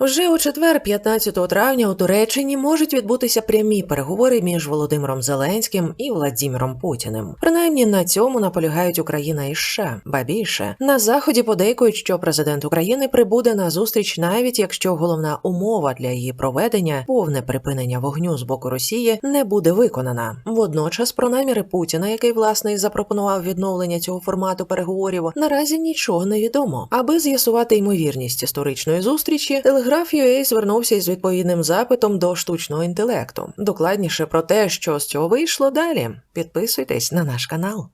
Вже у четвер, 15 травня, у Туреччині можуть відбутися прямі переговори між Володимиром Зеленським і Владіміром Путіним. Принаймні на цьому наполягають Україна і США. Ба більше на заході подейкують, що президент України прибуде на зустріч, навіть якщо головна умова для її проведення повне припинення вогню з боку Росії не буде виконана. Водночас про наміри Путіна, який власне і запропонував відновлення цього формату переговорів, наразі нічого не відомо. Аби з'ясувати ймовірність історичної зустрічі, Телеграф UA звернувся із відповідним запитом до штучного інтелекту. Докладніше про те, що з цього вийшло далі. Підписуйтесь на наш канал.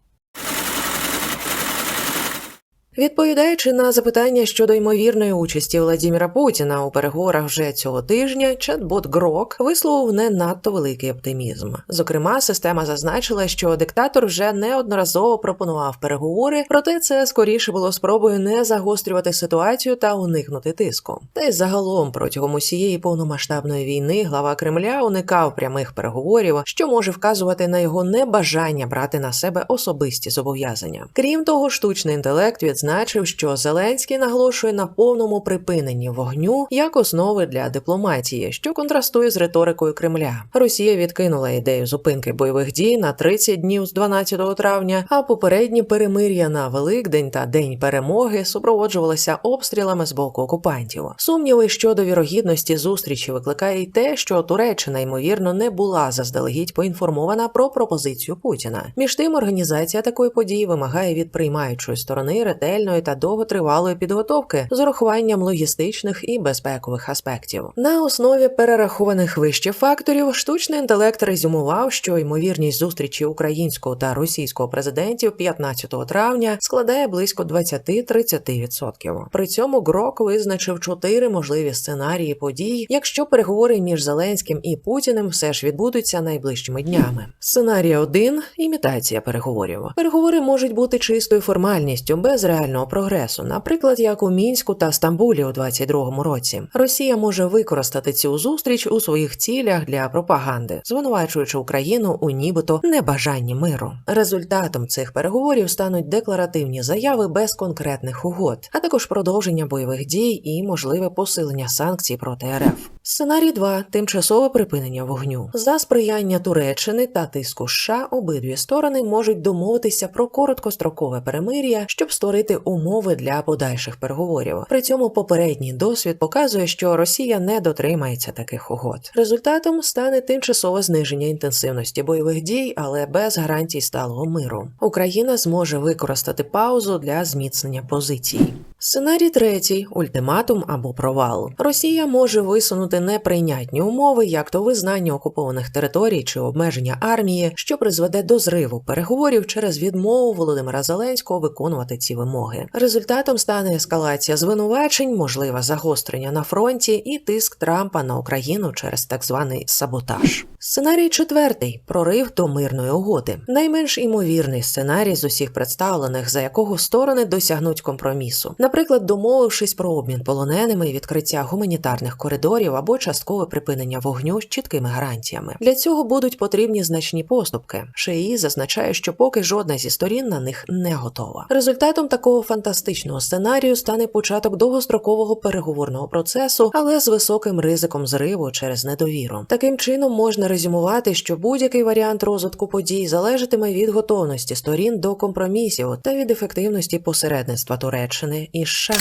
Відповідаючи на запитання щодо ймовірної участі Владіміра Путіна у переговорах вже цього тижня, чат-бот Грок висловив не надто великий оптимізм. Зокрема, система зазначила, що диктатор вже неодноразово пропонував переговори, проте це скоріше було спробою не загострювати ситуацію та уникнути тиску. Та й загалом протягом усієї повномасштабної війни глава Кремля уникав прямих переговорів, що може вказувати на його небажання брати на себе особисті зобов'язання. Крім того, штучний інтелект від відзначив, що Зеленський наголошує на повному припиненні вогню як основи для дипломатії, що контрастує з риторикою Кремля. Росія відкинула ідею зупинки бойових дій на 30 днів з 12 травня, а попередні перемир'я на Великдень та День перемоги супроводжувалися обстрілами з боку окупантів. Сумніви щодо вірогідності зустрічі викликає й те, що Туреччина ймовірно не була заздалегідь поінформована про пропозицію Путіна. Між тим, організація такої події вимагає від приймаючої сторони ретельно ретельної та довготривалої підготовки з урахуванням логістичних і безпекових аспектів. На основі перерахованих вище факторів штучний інтелект резюмував, що ймовірність зустрічі українського та російського президентів 15 травня складає близько 20-30%. При цьому Грок визначив чотири можливі сценарії подій, якщо переговори між Зеленським і Путіним все ж відбудуться найближчими днями. Сценарій 1 – імітація переговорів. Переговори можуть бути чистою формальністю без реального прогресу, наприклад, як у мінську та Стамбулі у 22-му році. Росія може використати цю зустріч у своїх цілях для пропаганди, звинувачуючи Україну у нібито небажанні миру. Результатом цих переговорів стануть декларативні заяви без конкретних угод, а також продовження бойових дій і можливе посилення санкцій проти РФ. Сценарій 2. тимчасове припинення вогню за сприяння Туреччини та тиску США обидві сторони можуть домовитися про короткострокове перемир'я, щоб створити умови для подальших переговорів. При цьому попередній досвід показує, що Росія не дотримається таких угод. Результатом стане тимчасове зниження інтенсивності бойових дій, але без гарантій сталого миру. Україна зможе використати паузу для зміцнення позицій. Сценарій третій ультиматум або провал. Росія може висунути неприйнятні умови, як то визнання окупованих територій чи обмеження армії, що призведе до зриву переговорів через відмову Володимира Зеленського виконувати ці вимоги. Результатом стане ескалація звинувачень, можливе загострення на фронті і тиск Трампа на Україну через так званий саботаж. Сценарій четвертий прорив до мирної угоди. Найменш імовірний сценарій з усіх представлених, за якого сторони досягнуть компромісу. Наприклад, домовившись про обмін полоненими відкриття гуманітарних коридорів або часткове припинення вогню з чіткими гарантіями. Для цього будуть потрібні значні поступки. ШІ зазначає, що поки жодна зі сторін на них не готова. Результатом такого фантастичного сценарію стане початок довгострокового переговорного процесу, але з високим ризиком зриву через недовіру. Таким чином можна резюмувати, що будь-який варіант розвитку подій залежатиме від готовності сторін до компромісів та від ефективності посередництва Туреччини і США.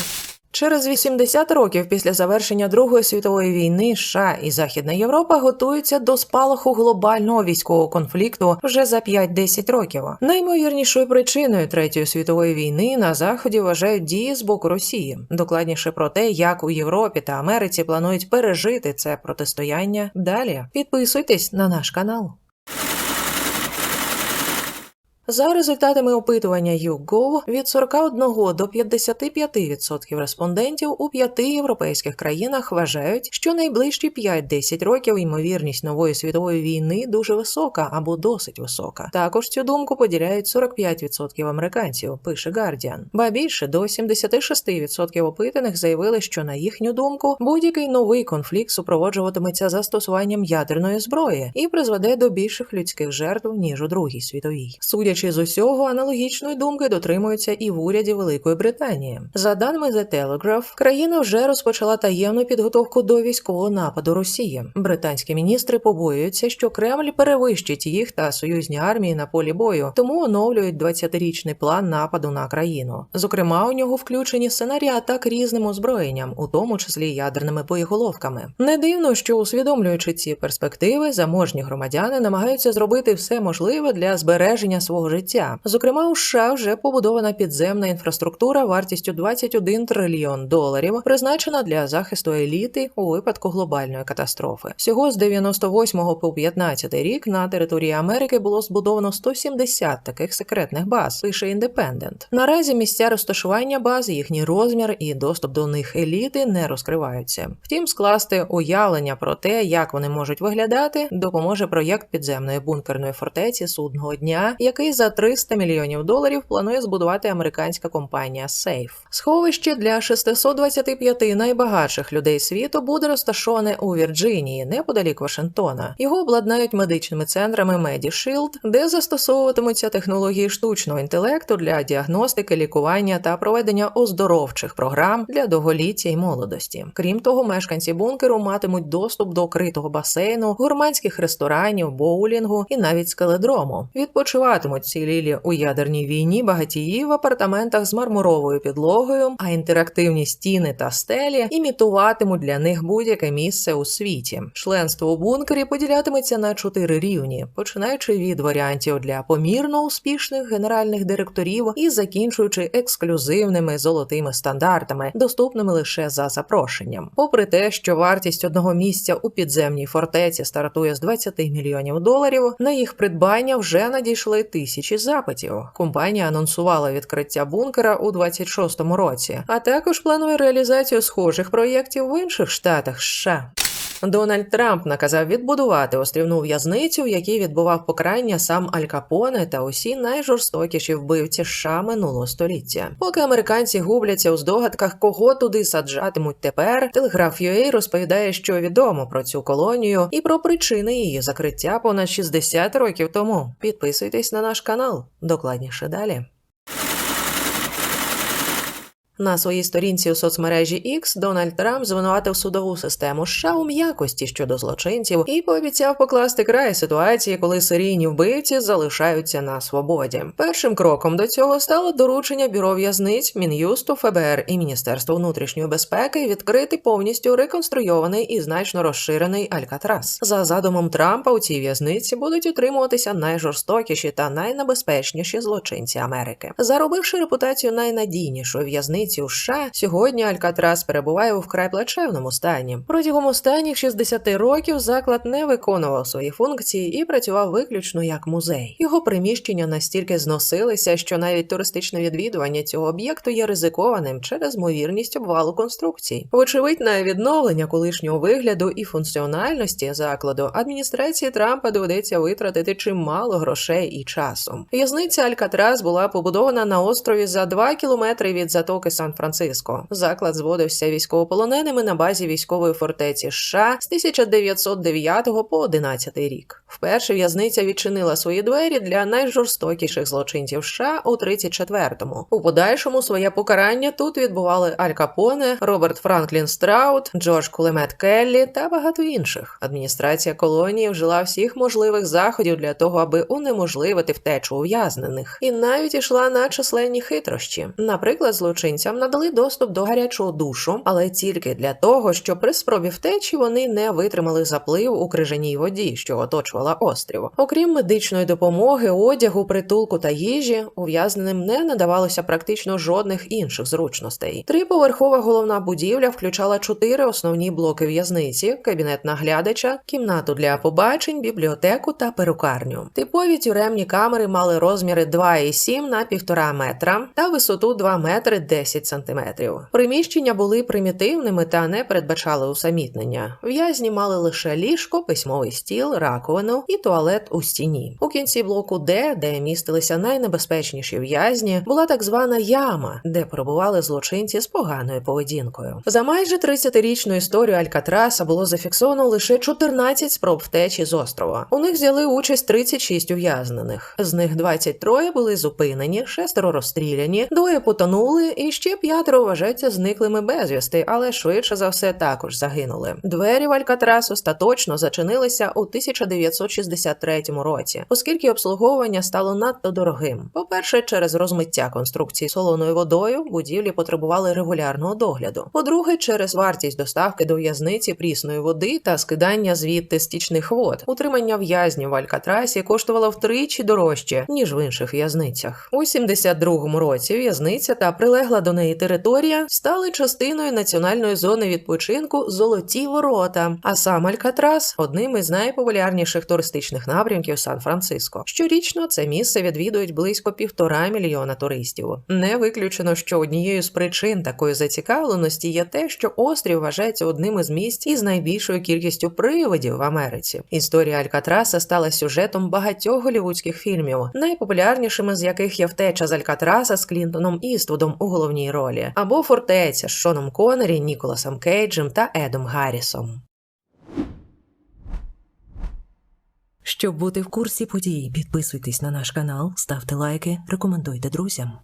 Через 80 років після завершення Другої світової війни США і Західна Європа готуються до спалаху глобального військового конфлікту вже за 5-10 років. Наймовірнішою причиною третьої світової війни на заході вважають дії з боку Росії. Докладніше про те, як у Європі та Америці планують пережити це протистояння. Далі підписуйтесь на наш канал. За результатами опитування YouGov від 41 до 55% респондентів у п'яти європейських країнах вважають, що найближчі 5-10 років ймовірність нової світової війни дуже висока або досить висока. Також цю думку поділяють 45% американців. Пише Guardian. Ба більше до 76% опитаних заявили, що на їхню думку будь-який новий конфлікт супроводжуватиметься застосуванням ядерної зброї і призведе до більших людських жертв ніж у другій світовій. Судячи Судячи з усього, аналогічної думки дотримуються і в уряді Великої Британії. За даними The Telegraph, країна вже розпочала таємну підготовку до військового нападу Росії. Британські міністри побоюються, що Кремль перевищить їх та союзні армії на полі бою, тому оновлюють 20-річний план нападу на країну. Зокрема, у нього включені сценарії атак різним озброєнням, у тому числі ядерними боєголовками. Не дивно, що усвідомлюючи ці перспективи, заможні громадяни намагаються зробити все можливе для збереження свого життя. Зокрема, у США вже побудована підземна інфраструктура вартістю 21 трильйон доларів, призначена для захисту еліти у випадку глобальної катастрофи. Всього з 98 по 15 рік на території Америки було збудовано 170 таких секретних баз. Пише Індепендент. Наразі місця розташування баз, їхній розмір і доступ до них еліти не розкриваються. Втім, скласти уявлення про те, як вони можуть виглядати, допоможе проєкт підземної бункерної фортеці судного дня, який за 300 мільйонів доларів планує збудувати американська компанія Safe. Сховище для 625 найбагатших людей світу буде розташоване у Вірджинії, неподалік Вашингтона. Його обладнають медичними центрами MediShield, де застосовуватимуться технології штучного інтелекту для діагностики, лікування та проведення оздоровчих програм для довголіття й молодості. Крім того, мешканці бункеру матимуть доступ до критого басейну, гурманських ресторанів, боулінгу і навіть скеледрому. Відпочиватимуть цілілі у ядерній війні багатії в апартаментах з мармуровою підлогою, а інтерактивні стіни та стелі імітуватимуть для них будь-яке місце у світі. Членство у бункері поділятиметься на чотири рівні, починаючи від варіантів для помірно успішних генеральних директорів і закінчуючи ексклюзивними золотими стандартами, доступними лише за запрошенням. Попри те, що вартість одного місця у підземній фортеці стартує з 20 мільйонів доларів, на їх придбання вже надійшли тисячі запитів. Компанія анонсувала відкриття бункера у 26-му році, а також планує реалізацію схожих проєктів в інших штатах США. Дональд Трамп наказав відбудувати острівну в'язницю, в якій відбував покарання сам Аль Капоне та усі найжорстокіші вбивці США минулого століття. Поки американці губляться у здогадках, кого туди саджатимуть тепер. Телеграф UA розповідає, що відомо про цю колонію і про причини її закриття понад 60 років тому. Підписуйтесь на наш канал. Докладніше далі. На своїй сторінці у соцмережі X Дональд Трамп звинуватив судову систему США у м'якості щодо злочинців і пообіцяв покласти край ситуації, коли серійні вбивці залишаються на свободі. Першим кроком до цього стало доручення бюро в'язниць, мін'юсту, ФБР і Міністерства внутрішньої безпеки відкрити повністю реконструйований і значно розширений Алькатрас. За задумом Трампа у цій в'язниці будуть утримуватися найжорстокіші та найнебезпечніші злочинці Америки, заробивши репутацію найнадійнішої в'язниці у США, сьогодні Алькатрас перебуває у вкрай плачевному стані. Протягом останніх 60 років заклад не виконував свої функції і працював виключно як музей. Його приміщення настільки зносилися, що навіть туристичне відвідування цього об'єкту є ризикованим через ймовірність обвалу конструкцій. Вочевидь, на відновлення колишнього вигляду і функціональності закладу адміністрації Трампа доведеться витратити чимало грошей і часу. В'язниця Алькатрас була побудована на острові за 2 кілометри від затоки Сан-Франциско. Заклад зводився військовополоненими на базі військової фортеці США з 1909 по 11 рік. Вперше в'язниця відчинила свої двері для найжорстокіших злочинців США у 34-му. У подальшому своє покарання тут відбували Аль Капоне, Роберт Франклін Страут, Джордж Кулемет Келлі та багато інших. Адміністрація колонії вжила всіх можливих заходів для того, аби унеможливити втечу ув'язнених, і навіть ішла на численні хитрощі. Наприклад, злочинцям надали доступ до гарячого душу, але тільки для того, щоб при спробі втечі вони не витримали заплив у крижаній воді, що оточувала острів. Окрім медичної допомоги, одягу, притулку та їжі, ув'язненим не надавалося практично жодних інших зручностей. Триповерхова головна будівля включала чотири основні блоки в'язниці: кабінет наглядача, кімнату для побачень, бібліотеку та перукарню. Типові тюремні камери мали розміри 2,7 на 1,5 метра та висоту 2 метри 10 10 сантиметрів. Приміщення були примітивними та не передбачали усамітнення. В'язні мали лише ліжко, письмовий стіл, раковину і туалет у стіні. У кінці блоку Д, де містилися найнебезпечніші в'язні, була так звана яма, де перебували злочинці з поганою поведінкою. За майже 30-річну історію Алькатраса було зафіксовано лише 14 спроб втечі з острова. У них взяли участь 36 ув'язнених. З них 23 були зупинені, шестеро розстріляні, двоє потонули, і ще п'ятеро вважаються зниклими безвісти, але швидше за все також загинули. Двері в Алькатрас остаточно зачинилися у 1963 році, оскільки обслуговування стало надто дорогим. По-перше, через розмиття конструкції солоною водою будівлі потребували регулярного догляду. По-друге, через вартість доставки до в'язниці прісної води та скидання звідти стічних вод. Утримання в'язнів в Алькатрасі коштувало втричі дорожче ніж в інших в'язницях. У 72-му році в'язниця та прилегла до неї територія стали частиною національної зони відпочинку Золоті ворота. А сам Алькатрас одним із найпопулярніших туристичних напрямків Сан-Франциско. Щорічно це місце відвідують близько півтора мільйона туристів. Не виключено, що однією з причин такої зацікавленості є те, що острів вважається одним із місць із найбільшою кількістю привидів в Америці. Історія Алькатраса стала сюжетом багатьох голівудських фільмів, найпопулярнішими з яких є втеча з Алькатраса з Клінтоном Іствудом у головній ролі, або фортеця з Шоном Коннері, Ніколасом Кейджем та Едом Гаррісом. Щоб бути в курсі подій, підписуйтесь на наш канал, ставте лайки, рекомендуйте друзям.